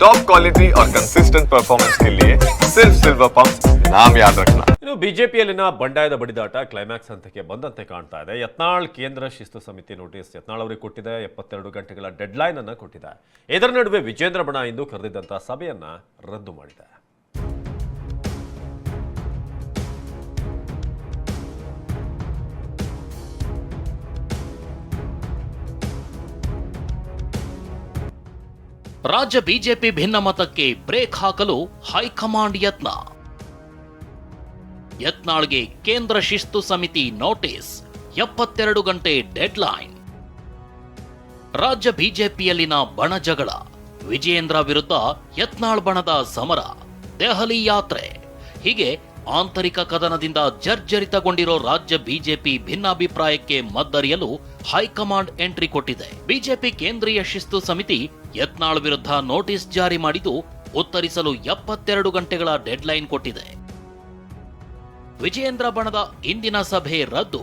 Top quality और consistent performance के लिए सिर्फ सिल्वर पंप नाम याद रखना ಇನ್ನು ಬಿಜೆಪಿಯಲ್ಲಿನ ಬಂಡಾಯದ ಬಡಿದಾಟ ಕ್ಲೈಮ್ಯಾಕ್ಸ್ ಹಂತಕ್ಕೆ ಬಂದಂತೆ ಕಾಣ್ತಾ ಇದೆ ಯತ್ನಾಳ್ ಕೇಂದ್ರ ಶಿಸ್ತು ಸಮಿತಿ ನೋಟಿಸ್ ಯತ್ನಾಳ್ ಅವರಿಗೆ ಕೊಟ್ಟಿದೆ ಎಪ್ಪತ್ತೆರಡು ಗಂಟೆಗಳ ಡೆಡ್ಲೈನ್ ಅನ್ನ ಕೊಟ್ಟಿದೆ ಇದರ ನಡುವೆ ವಿಜೇಂದ್ರ ಬಣ ಇಂದು ಕರೆದಿದ್ದಂತಹ ಸಭೆಯನ್ನ ರದ್ದು ಮಾಡಿದೆ ರಾಜ್ಯ ಬಿಜೆಪಿ ಭಿನ್ನಮತಕ್ಕೆ ಬ್ರೇಕ್ ಹಾಕಲು ಹೈಕಮಾಂಡ್ ಯತ್ನ. ಯತ್ನಾಳ್ಗೆ ಕೇಂದ್ರ ಶಿಸ್ತು ಸಮಿತಿ ನೋಟಿಸ್, ಎಪ್ಪತ್ತೆರಡು ಗಂಟೆ ಡೆಡ್ಲೈನ್. ರಾಜ್ಯ ಬಿಜೆಪಿಯಲ್ಲಿನ ಬಣ ಜಗಳ, ವಿಜಯೇಂದ್ರ ವಿರುದ್ಧ ಯತ್ನಾಳ್ ಬಣದ ಸಮರ, ದೆಹಲಿ ಯಾತ್ರೆ. ಹೀಗೆ ಆಂತರಿಕ ಕದನದಿಂದ ಜರ್ಜರಿತಗೊಂಡಿರೋ ರಾಜ್ಯ ಬಿಜೆಪಿ ಭಿನ್ನಾಭಿಪ್ರಾಯಕ್ಕೆ ಮದ್ದರಿಯಲು ಹೈಕಮಾಂಡ್ ಎಂಟ್ರಿ ಕೊಟ್ಟಿದೆ. ಬಿಜೆಪಿ ಕೇಂದ್ರೀಯ ಶಿಸ್ತು ಸಮಿತಿ ಯತ್ನಾಳ್ ವಿರುದ್ಧ ನೋಟಿಸ್ ಜಾರಿ ಮಾಡಿದ್ದು ಉತ್ತರಿಸಲು ಎಪ್ಪತ್ತೆರಡು ಗಂಟೆಗಳ ಡೆಡ್ಲೈನ್ ಕೊಟ್ಟಿದೆ. ವಿಜಯೇಂದ್ರ ಬಣದ ಇಂದಿನ ಸಭೆ ರದ್ದು.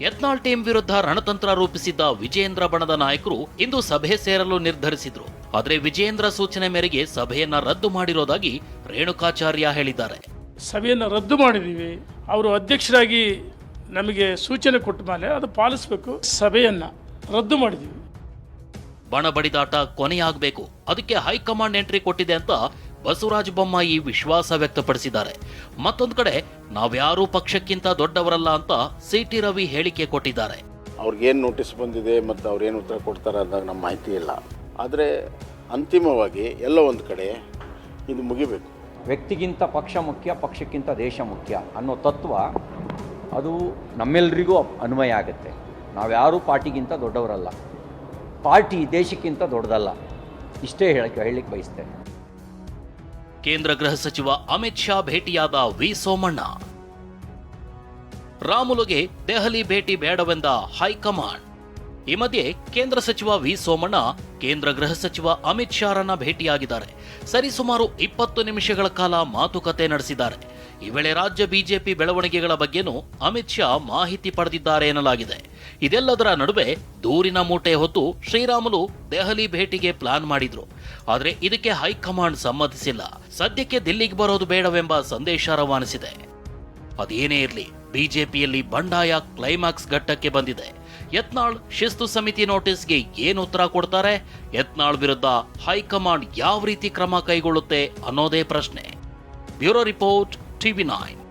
ಯತ್ನಾಳ್ ಟೀಮ್ ವಿರುದ್ಧ ರಣತಂತ್ರ ರೂಪಿಸಿದ್ದ ವಿಜಯೇಂದ್ರ ಬಣದ ನಾಯಕರು ಇಂದು ಸಭೆ ಸೇರಲು ನಿರ್ಧರಿಸಿದ್ರು. ಆದರೆ ವಿಜಯೇಂದ್ರ ಸೂಚನೆ ಮೇರೆಗೆ ಸಭೆಯನ್ನ ರದ್ದು ಮಾಡಿರೋದಾಗಿ ರೇಣುಕಾಚಾರ್ಯ ಹೇಳಿದ್ದಾರೆ. ಸಭೆಯನ್ನು ರದ್ದು ಮಾಡಿದೀವಿ. ಅವರು ಅಧ್ಯಕ್ಷರಾಗಿ ನಮಗೆ ಸೂಚನೆ ಕೊಟ್ಟ ಮೇಲೆ ಅದು ಪಾಲಿಸಬೇಕು. ಸಭೆಯನ್ನು ರದ್ದು ಮಾಡಿದ್ದೀವಿ ಬಣ ಬಡಿದಾಟ ಕೊನೆಯಾಗಬೇಕು. ಅದಕ್ಕೆ ಹೈಕಮಾಂಡ್ ಎಂಟ್ರಿ ಕೊಟ್ಟಿದೆ ಅಂತ ಬಸವರಾಜ ಬೊಮ್ಮಾಯಿ ವಿಶ್ವಾಸ ವ್ಯಕ್ತಪಡಿಸಿದ್ದಾರೆ. ಮತ್ತೊಂದು ಕಡೆ ನಾವ್ಯಾರೂ ಪಕ್ಷಕ್ಕಿಂತ ದೊಡ್ಡವರಲ್ಲ ಅಂತ ಸಿ ಟಿ ರವಿ ಹೇಳಿಕೆ ಕೊಟ್ಟಿದ್ದಾರೆ. ಅವ್ರಿಗೇನು ನೋಟಿಸ್ ಬಂದಿದೆ ಮತ್ತು ಅವ್ರೇನು ಉತ್ತರ ಕೊಡ್ತಾರೆ ಅಂದಾಗ ನಮ್ಮ ಮಾಹಿತಿ ಇಲ್ಲ. ಆದರೆ ಅಂತಿಮವಾಗಿ ಎಲ್ಲ ಒಂದು ಕಡೆ ಇದು ಮುಗಿಬೇಕು. ವ್ಯಕ್ತಿಗಿಂತ ಪಕ್ಷ ಮುಖ್ಯ ಪಕ್ಷಕ್ಕಿಂತ ದೇಶ ಮುಖ್ಯ ಅನ್ನೋ ತತ್ವ ಅದು ನಮ್ಮೆಲ್ಲರಿಗೂ ಅನ್ವಯ ಆಗುತ್ತೆ. ನಾವ್ಯಾರೂ ಪಾರ್ಟಿಗಿಂತ ದೊಡ್ಡವರಲ್ಲ. ಪಾರ್ಟಿ ದೇಶಕ್ಕಿಂತ ದೊಡ್ಡದಲ್ಲ. ಇಷ್ಟೇ ಹೇಳಕ್ಕೆ, ಹೇಳಲಿಕ್ಕೆ ಬಯಸ್ತೇನೆ. ಕೇಂದ್ರ ಗೃಹ ಸಚಿವ ಅಮಿತ್ ಶಾ ಭೇಟಿಯಾದ ವಿ ಸೋಮಣ್ಣ. ರಾಮುಲುಗೆ ದೆಹಲಿ ಭೇಟಿ ಬೇಡವೆಂದ ಹೈಕಮಾಂಡ್. ಈ ಮಧ್ಯೆ ಕೇಂದ್ರ ಸಚಿವ ವಿ ಸೋಮಣ್ಣ, ಕೇಂದ್ರ ಗೃಹ ಸಚಿವ ಅಮಿತ್ ಶಾರನ್ನ ಭೇಟಿಯಾಗಿದ್ದಾರೆ. ಸರಿಸುಮಾರು ಇಪ್ಪತ್ತು ನಿಮಿಷಗಳ ಕಾಲ ಮಾತುಕತೆ ನಡೆಸಿದ್ದಾರೆ. ಈ ವೇಳೆ ರಾಜ್ಯ ಬಿಜೆಪಿ ಬೆಳವಣಿಗೆಗಳ ಬಗ್ಗೆನೂ ಅಮಿತ್ ಶಾ ಮಾಹಿತಿ ಪಡೆದಿದ್ದಾರೆ ಎನ್ನಲಾಗಿದೆ. ಇದೆಲ್ಲದರ ನಡುವೆ ದೂರಿನ ಮೂಟೆ ಹೊತ್ತು ಶ್ರೀರಾಮುಲು ದೆಹಲಿ ಭೇಟಿಗೆ ಪ್ಲಾನ್ ಮಾಡಿದ್ರು. ಆದರೆ ಇದಕ್ಕೆ ಹೈಕಮಾಂಡ್ ಸಮ್ಮತಿಸಿಲ್ಲ. ಸದ್ಯಕ್ಕೆ ದಿಲ್ಲಿಗೆ ಬರೋದು ಬೇಡವೆಂಬ ಸಂದೇಶ ರವಾನಿಸಿದೆ. ಅದೇನೇ ಇರಲಿ, ಬಿಜೆಪಿಯಲ್ಲಿ ಬಂಡಾಯ ಕ್ಲೈಮ್ಯಾಕ್ಸ್ ಘಟ್ಟಕ್ಕೆ ಬಂದಿದೆ. ಯತ್ನಾಳ್ ಶಿಸ್ತು ಸಮಿತಿ ನೋಟಿಸ್ಗೆ ಏನು ಉತ್ತರ ಕೊಡ್ತಾರೆ? ಯತ್ನಾಳ್ ವಿರುದ್ಧ ಹೈಕಮಾಂಡ್ ಯಾವ ರೀತಿ ಕ್ರಮ ಕೈಗೊಳ್ಳುತ್ತೆ ಅನ್ನೋದೇ ಪ್ರಶ್ನೆ. Bureau report TV9.